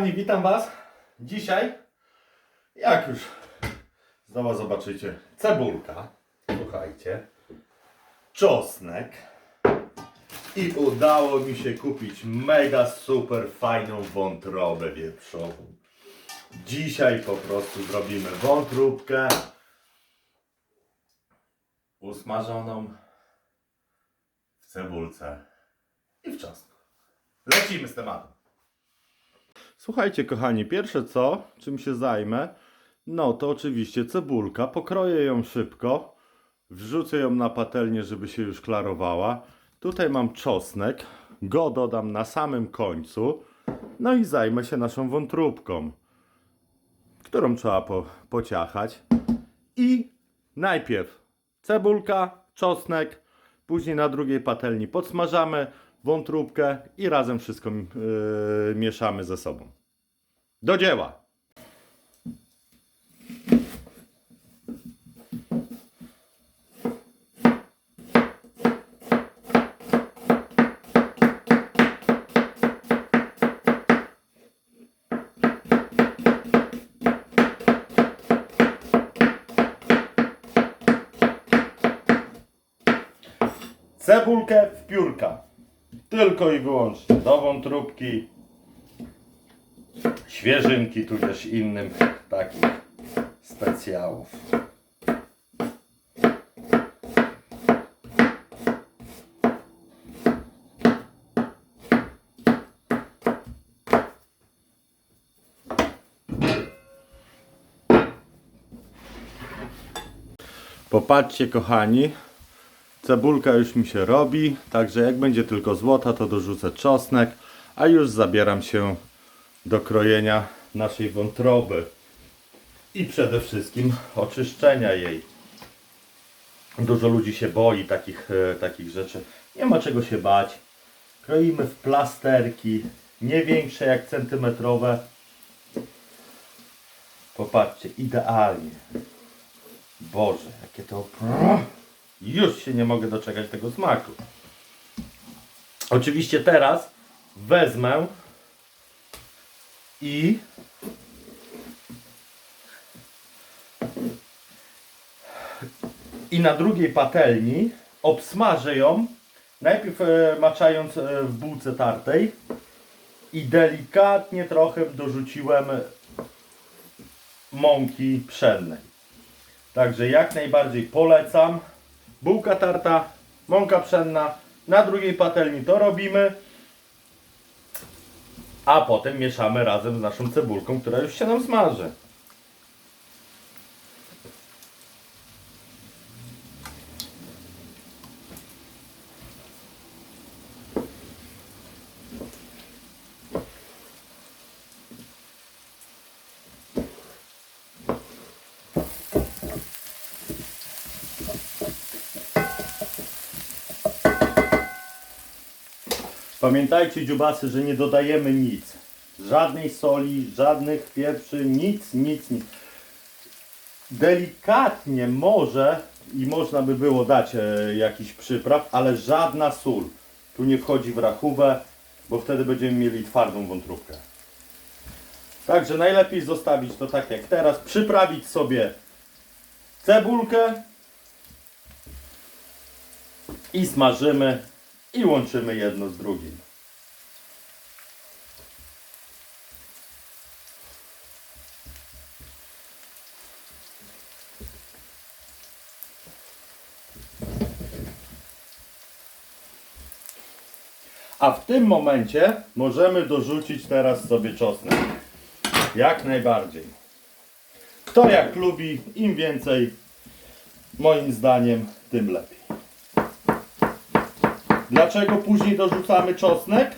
kochani, witam Was. Dzisiaj, jak już znowu zobaczycie, cebulka, słuchajcie, czosnek i udało mi się kupić mega super fajną wątrobę wieprzową. Dzisiaj po prostu zrobimy wątróbkę usmażoną w cebulce i w czosnku. Lecimy z tematem. Słuchajcie, kochani, pierwsze co, czym się zajmę, no to oczywiście cebulka. Pokroję ją szybko, wrzucę ją na patelnię, żeby się już klarowała. Tutaj mam czosnek, go dodam na samym końcu. No i zajmę się naszą wątróbką, którą trzeba po, pociachać. I najpierw cebulka, czosnek, później na drugiej patelni podsmażamy wątróbkę i razem wszystko yy, mieszamy ze sobą. Do dzieła! Cebulkę w piórka. Tylko i wyłącznie do wątróbki, świeżynki, tudzież innym takich specjałów. Popatrzcie kochani, Cebulka już mi się robi, także jak będzie tylko złota, to dorzucę czosnek, a już zabieram się do krojenia naszej wątroby i przede wszystkim oczyszczenia jej. Dużo ludzi się boi takich, e, takich rzeczy. Nie ma czego się bać. Kroimy w plasterki, nie większe jak centymetrowe. Popatrzcie, idealnie. Boże, jakie to... Już się nie mogę doczekać tego smaku. Oczywiście teraz wezmę i i na drugiej patelni obsmażę ją, najpierw e, maczając e, w bułce tartej i delikatnie trochę dorzuciłem mąki pszennej. Także jak najbardziej polecam. Bułka tarta, mąka pszenna. Na drugiej patelni to robimy. A potem mieszamy razem z naszą cebulką, która już się nam smaży. Pamiętajcie dziubasy, że nie dodajemy nic. Żadnej soli, żadnych pieprzy, nic, nic, nic. Delikatnie może i można by było dać e, jakiś przypraw, ale żadna sól. Tu nie wchodzi w rachubę, bo wtedy będziemy mieli twardą wątróbkę. Także najlepiej zostawić to tak jak teraz. Przyprawić sobie cebulkę i smażymy i łączymy jedno z drugim. A w tym momencie możemy dorzucić teraz sobie czosnek. Jak najbardziej. Kto jak lubi, im więcej, moim zdaniem, tym lepiej. Dlaczego później dorzucamy czosnek?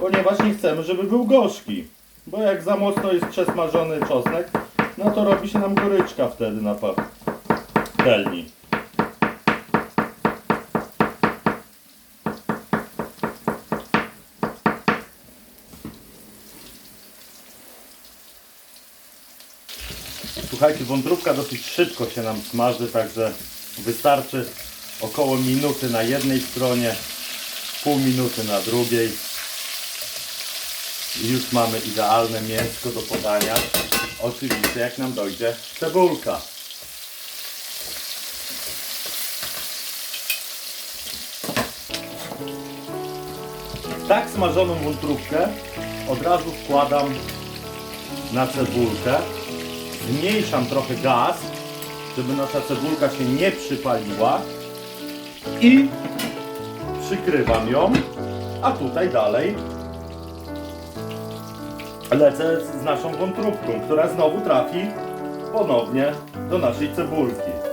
Ponieważ nie chcemy, żeby był gorzki. Bo jak za mocno jest przesmażony czosnek, no to robi się nam goryczka wtedy na patelni. Słuchajcie, wątróbka dosyć szybko się nam smaży, także wystarczy około minuty na jednej stronie, pół minuty na drugiej. I już mamy idealne mięsko do podania. Oczywiście jak nam dojdzie cebulka. Tak smażoną wątróbkę od razu wkładam na cebulkę. Zmniejszam trochę gaz, żeby nasza cebulka się nie przypaliła. I przykrywam ją, a tutaj dalej lecę z naszą wątróbką, która znowu trafi ponownie do naszej cebulki.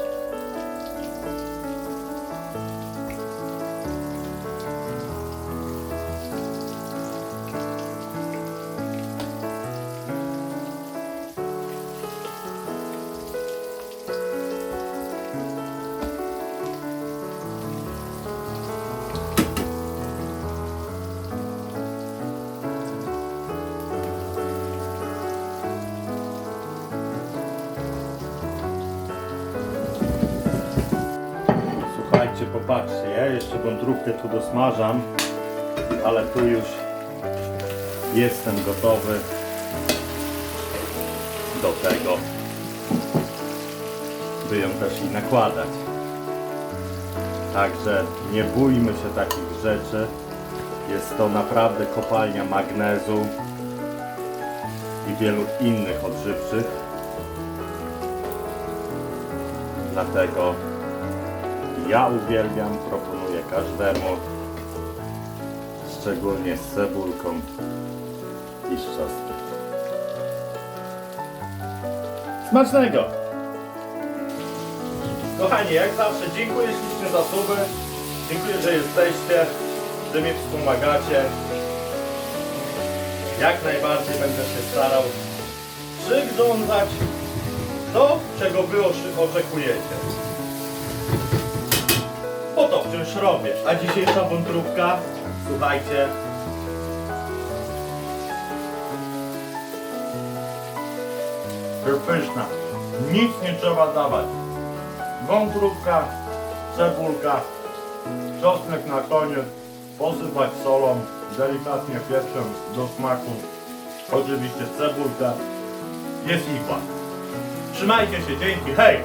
Jeszcze wątróbkę tu dosmażam, ale tu już jestem gotowy do tego, by ją też i nakładać. Także nie bójmy się takich rzeczy. Jest to naprawdę kopalnia magnezu i wielu innych odżywczych. Dlatego ja uwielbiam, proponuję każdemu, szczególnie z cebulką i z czosnkiem. Smacznego! Kochani, jak zawsze dziękuję ślicznie za suby. Dziękuję, że jesteście, że mnie wspomagacie. Jak najbardziej będę się starał przyglądać to, czego wy oczekujecie wciąż robię. A dzisiejsza wątróbka, słuchajcie. Pyszna. Nic nie trzeba dawać. Wątróbka, cebulka, czosnek na koniec, posypać solą, delikatnie pieprzem do smaku. Oczywiście cebulka. Jest ikła. Trzymajcie się, dzięki, hej!